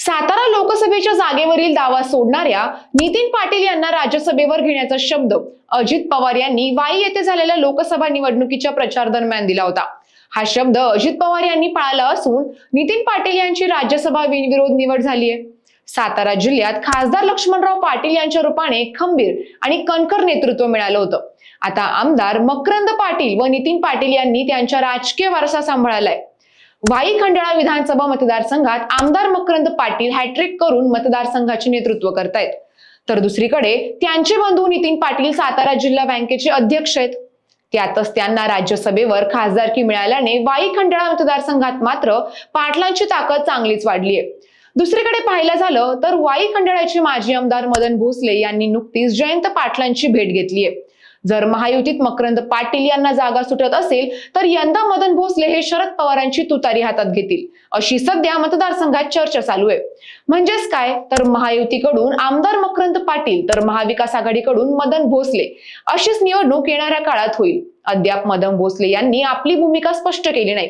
सातारा लोकसभेच्या जागेवरील दावा सोडणाऱ्या नितीन पाटील यांना राज्यसभेवर घेण्याचा शब्द अजित पवार यांनी वाई येथे झालेल्या लोकसभा निवडणुकीच्या प्रचार दरम्यान दिला होता. हा शब्द अजित पवार यांनी पाळला असून नितीन पाटील यांची राज्यसभा बिनविरोध निवड झाली आहे सातारा जिल्ह्यात खासदार लक्ष्मणराव पाटील यांच्या रूपाने खंबीर आणि कणखर नेतृत्व मिळालं होतं. आता आमदार मकरंद पाटील व नितीन पाटील यांनी त्यांच्या राजकीय वारसा सांभाळलाय. वाई खंडाळा विधानसभा मतदारसंघात आमदार मकरंद पाटील हॅट्रिक करून मतदारसंघाचे नेतृत्व करतायत. तर दुसरीकडे त्यांचे बंधू नितीन पाटील सातारा जिल्हा बँकेचे अध्यक्ष आहेत. त्यातच त्यांना राज्यसभेवर खासदारकी मिळाल्याने वाई खंडाळा मतदारसंघात मात्र पाटलांची ताकद चांगलीच वाढली आहे. दुसरीकडे पाहिलं झालं तर वाई खंडाळ्याचे माजी आमदार मदन भोसले यांनी नुकतीच जयंत पाटलांची भेट घेतली आहे. जर महायुतीत मकरंद पाटील यांना जागा सुटत असेल तर यंदा मदन भोसले हे शरद पवारांची तुतारी हातात घेतील. अशी सध्या मतदारसंघात चर्चा चालू आहे. म्हणजेच काय? तर महायुतीकडून आमदार मकरंद पाटील तर महाविकास आघाडीकडून मदन भोसले. अशीच निवडणूक येणाऱ्या काळात होईल. अद्याप मदन भोसले यांनी आपली भूमिका स्पष्ट केली नाही.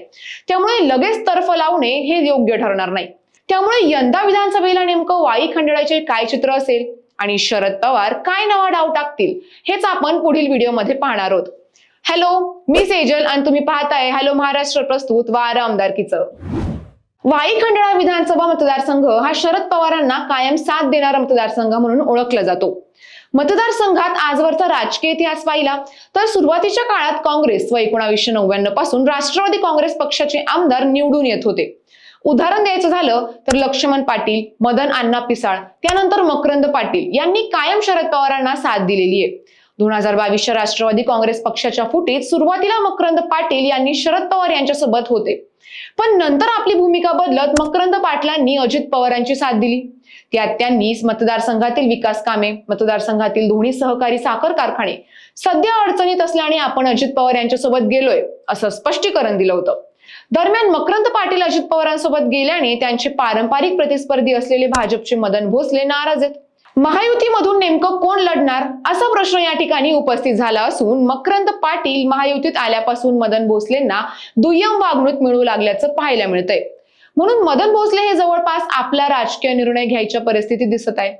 त्यामुळे लगेच तर्फ लावणे हे योग्य ठरणार नाही. त्यामुळे यंदा विधानसभेला नेमकं वाई खंडळाचे काय चित्र असेल? आणि शरद पवार काय नवा डाव टाकतील हेच आपण पुढील व्हिडिओमध्ये पाहणार आहोत. हॅलो मी सेजल आणि तुम्ही पाहताय हॅलो महाराष्ट्र प्रस्तुत वारा आमदारकीचं. वाई खंडाळा विधानसभा मतदारसंघ हा शरद पवारांना कायम साथ देणारा मतदारसंघ म्हणून ओळखला जातो. मतदारसंघात आजवरचा राजकीय इतिहास पाहिला तर सुरुवातीच्या काळात काँग्रेस व एकोणावीसशे नव्याण्णवपासून राष्ट्रवादी काँग्रेस पक्षाचे आमदार निवडून येत होते. उदाहरण द्यायचं झालं तर लक्ष्मण पाटील मदन अण्णा पिसाळ त्यानंतर मकरंद पाटील यांनी कायम शरद पवारांना साथ दिलेली आहे. दोन हजार बावीसच्या राष्ट्रवादी काँग्रेस पक्षाच्या फुटीत सुरुवातीला मकरंद पाटील यांनी शरद पवार यांच्यासोबत होते. पण नंतर आपली भूमिका बदलत मकरंद पाटलांनी अजित पवारांची साथ दिली. त्यात त्यांनी मतदारसंघातील विकास कामे मतदारसंघातील दोन्ही सहकारी साखर कारखाने सध्या अडचणीत असल्याने आपण अजित पवार यांच्यासोबत गेलोय असं स्पष्टीकरण दिलं होतं. दरम्यान मकरंद पाटील अजित पवारांसोबत गेल्याने त्यांचे पारंपरिक प्रतिस्पर्धी असलेले भाजपचे मदन भोसले नाराज आहेत. महायुतीमधून नेमकं कोण लढणार असा प्रश्न या ठिकाणी उपस्थित झाला असून मकरंद पाटील महायुतीत आल्यापासून मदन भोसलेंना दुय्यम वागणूक मिळू लागल्याचं पाहायला मिळतंय. म्हणून मदन भोसले हे जवळपास आपला राजकीय निर्णय घ्यायच्या परिस्थितीत दिसत आहे.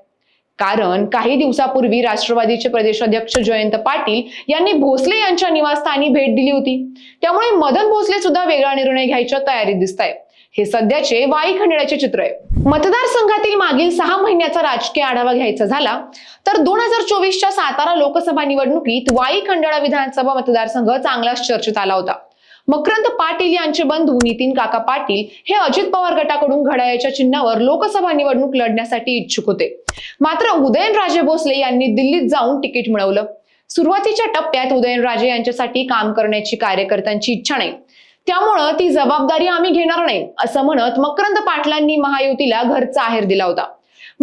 कारण काही दिवसापूर्वी राष्ट्रवादीचे प्रदेशाध्यक्ष जयंत पाटील यांनी भोसले यांच्या निवासस्थानी भेट दिली होती. त्यामुळे मदन भोसले सुद्धा वेगळा निर्णय घ्यायच्या तयारीत दिसत आहे हे सध्याचे वाई खंडाळ्याचे चित्र आहे. मतदारसंघातील मागील सहा महिन्याचा राजकीय आढावा घ्यायचा झाला तर दोन हजार चोवीसच्या सातारा लोकसभा निवडणुकीत वाई खंडाळा विधानसभा मतदारसंघ चांगलाच चर्चेत आला होता. मकरंद पाटील यांचे बंधू नितीन काका पाटील हे अजित पवार गटाकडून घड्याळ्याच्या चिन्हावर लोकसभा निवडणूक लढण्यासाठी इच्छुक होते. मात्र उदयनराजे भोसले यांनी दिल्लीत जाऊन तिकीट मिळवलं. सुरुवातीच्या टप्प्यात उदयनराजे यांच्यासाठी काम करण्याची कार्यकर्त्यांची इच्छा नाही. त्यामुळं ती जबाबदारी आम्ही घेणार नाही असं म्हणत मकरंद पाटलांनी महायुतीला घरचा आहेर दिला होता.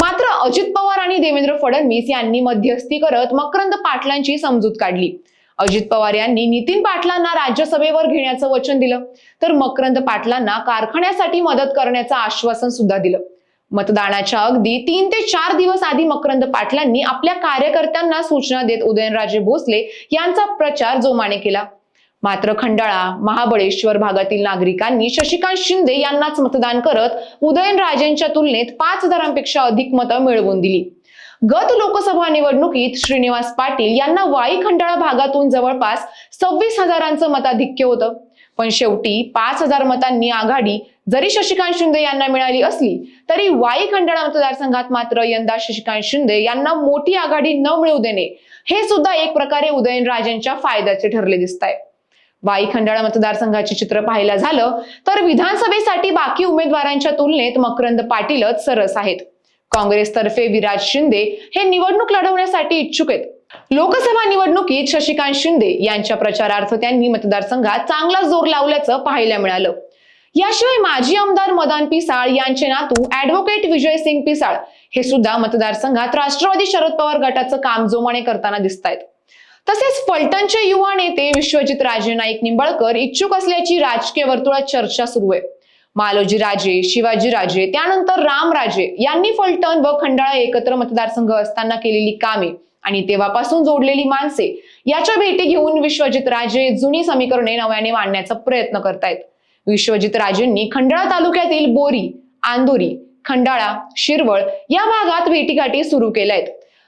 मात्र अजित पवार आणि देवेंद्र फडणवीस यांनी मध्यस्थी करत मकरंद पाटलांची समजूत काढली. अजित पवार यांनी नितीन पाटलांना राज्यसभेवर घेण्याचं वचन दिलं. तर मकरंद पाटलांना कारखान्यासाठी मदत करण्याचं आश्वासन सुद्धा दिलं. मतदानाच्या अगदी तीन ते चार दिवस आधी मकरंद पाटलांनी आपल्या कार्यकर्त्यांना सूचना देत उदयनराजे भोसले यांचा प्रचार जोमाने केला. मात्र खंडाळा महाबळेश्वर भागातील नागरिकांनी शशिकांत शिंदे यांनाच मतदान करत उदयनराजेंच्या तुलनेत पाच हजारांपेक्षा अधिक मतं मिळवून दिली. गत लोकसभा निवडणुकीत श्रीनिवास पाटील यांना वाई खंडाळा भागातून जवळपास सव्वीस हजारांचं मताधिक्य होतं. पण शेवटी पाच हजार मतांनी आघाडी जरी शशिकांत शिंदे यांना मिळाली असली तरी वाई खंडाळा मतदारसंघात मात्र यंदा शशिकांत शिंदे यांना मोठी आघाडी न मिळू देणे हे सुद्धा एक प्रकारे उदयनराजेंच्या फायद्याचे ठरले दिसत आहे वाई खंडाळा मतदारसंघाचे चित्र पाहायला झालं तर विधानसभेसाठी बाकी उमेदवारांच्या तुलनेत मकरंद पाटीलच सरस आहेत. काँग्रेसतर्फे विराज शिंदे हे निवडणूक लढवण्यासाठी इच्छुक आहेत. लोकसभा निवडणुकीत शशिकांत शिंदे यांच्या प्रचारार्थ त्यांनी मतदारसंघात चांगला जोर लावल्याचं पाहायला मिळालं. याशिवाय माजी आमदार मदान पिसाळ यांचे नातू ऍडव्होकेट विजय सिंग पिसाळ हे सुद्धा मतदारसंघात राष्ट्रवादी शरद पवार गटाचं काम जोमाने करताना दिसत आहेत तसेच फलटणचे युवा नेते विश्वजित राजे नाईक निंबाळकर इच्छुक असल्याची राजकीय वर्तुळात चर्चा सुरू आहे. मालोजी राजे शिवाजी राजे त्यानंतर रामराजे यांनी फलटण व खंडाळा एकत्र मतदारसंघ असताना केलेली कामे आणि तेव्हापासून जोडलेली माणसे याच्या भेटी घेऊन विश्वजित राजे जुनी समीकरणे नव्याने मांडण्याचा प्रयत्न करतायत. विश्वजित राजेंनी खंडाळा तालुक्यातील बोरी आंदोरी खंडाळा शिरवळ या भागात भेटीगाठी सुरू केल्या आहेत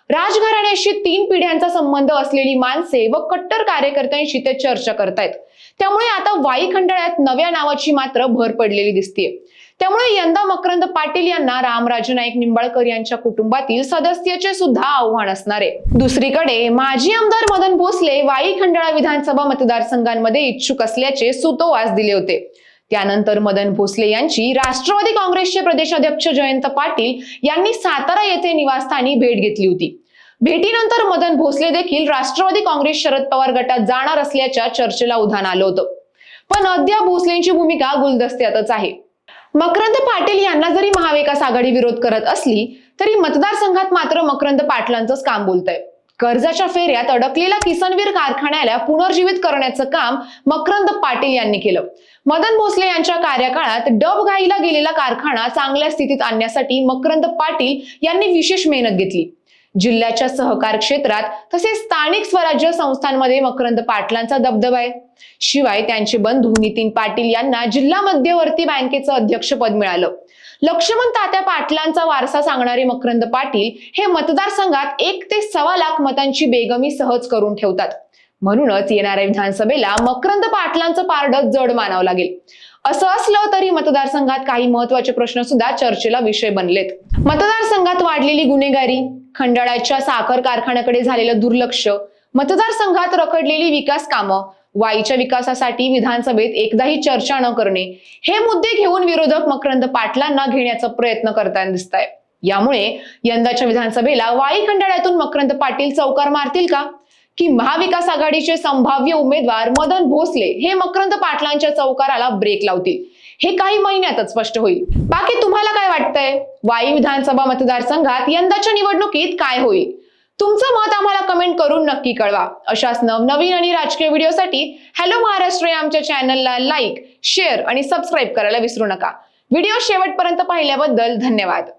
राजघराण्याशी तीन पिढ्यांचा संबंध असलेली माणसे व कट्टर कार्यकर्त्यांशी ते चर्चा करतायत. त्यामुळे आता वाई खंडाळ्यात नव्या नावाची मात्र भर पडलेली दिसतीये. त्यामुळे यंदा मकरंद पाटील यांना रामराजे नाईक निंबाळकर यांच्या कुटुंबातील सदस्याचे सुद्धा आव्हान असणार आहे. दुसरीकडे माजी आमदार मदन भोसले वाई खंडाळा विधानसभा मतदारसंघांमध्ये इच्छुक असल्याचे सुतोवास दिले होते. त्यानंतर मदन भोसले यांची राष्ट्रवादी काँग्रेसचे प्रदेशाध्यक्ष जयंत पाटील यांनी सातारा येथे निवासस्थानी भेट घेतली होती. भेटीनंतर मदन भोसले देखील राष्ट्रवादी काँग्रेस शरद पवार गटात जाणार असल्याच्या चर्चेला उधाण आलं होतं. पण अद्याप भोसलेंची भूमिका गुलदस्त्यातच आहे. मकरंद पाटील यांना जरी महाविकास आघाडी विरोध करत असली तरी मतदारसंघात मात्र मकरंद पाटलांचंच काम बोलतंय. कर्जाच्या फेऱ्यात अडकलेल्या किसनवीर कारखान्याला पुनर्जीवित करण्याचं काम मकरंद पाटील यांनी केलं. मदन भोसले यांच्या कार्यकाळात डबघाईला गेलेला कारखाना चांगल्या स्थितीत आणण्यासाठी मकरंद पाटील यांनी विशेष मेहनत घेतली. जिल्ह्याच्या सहकार क्षेत्रात तसेच स्थानिक स्वराज्य संस्थांमध्ये मकरंद पाटलांचा दबदबा आहे. शिवाय त्यांचे बंधू नितीन पाटील यांना जिल्हा मध्यवर्ती बँकेचं अध्यक्षपद मिळालं. लक्ष्मण तात्या पाटलांचा वारसा सांगणारे मकरंद पाटील हे मतदारसंघात एक ते सव्वा लाख मतांची बेगमी सहज करून ठेवतात. म्हणूनच येणाऱ्या विधानसभेला मकरंद पाटलांचं पारडं जड मानावं लागेल. असं असलं तरी मतदारसंघात काही महत्त्वाचे प्रश्न सुद्धा चर्चेला विषय बनलेत. मतदारसंघात वाढलेली गुन्हेगारी खंडाळ्याच्या साखर कारखान्याकडे झालेलं दुर्लक्ष मतदारसंघात रखडलेली विकास कामं वाईच्या विकासासाठी विधानसभेत एकदाही चर्चा न करणे हे मुद्दे घेऊन विरोधक मकरंद पाटलांना घेण्याचा प्रयत्न करताना दिसत आहे यामुळे यंदाच्या विधानसभेला वाई खंडाळ्यातून मकरंद पाटील चौकार मारतील का? की महाविकास आघाडीचे संभाव्य उमेदवार मदन भोसले हे मकरंद पाटलांच्या चौकाराला ब्रेक लावतील? हे काही महिन्यातच स्पष्ट होईल. बाकी तुम्हाला काय वाटतंय? वाई विधानसभा मतदारसंघात यंदाच्या निवडणुकीत काय होईल? तुमचं मत आम्हाला कमेंट करून नक्की कळवा. अशाच नवनवीन आणि राजकीय व्हिडिओसाठी हॅलो महाराष्ट्र या आमच्या चॅनलला लाईक शेअर आणि सबस्क्राईब करायला विसरू नका. व्हिडिओ शेवटपर्यंत पाहिल्याबद्दल धन्यवाद.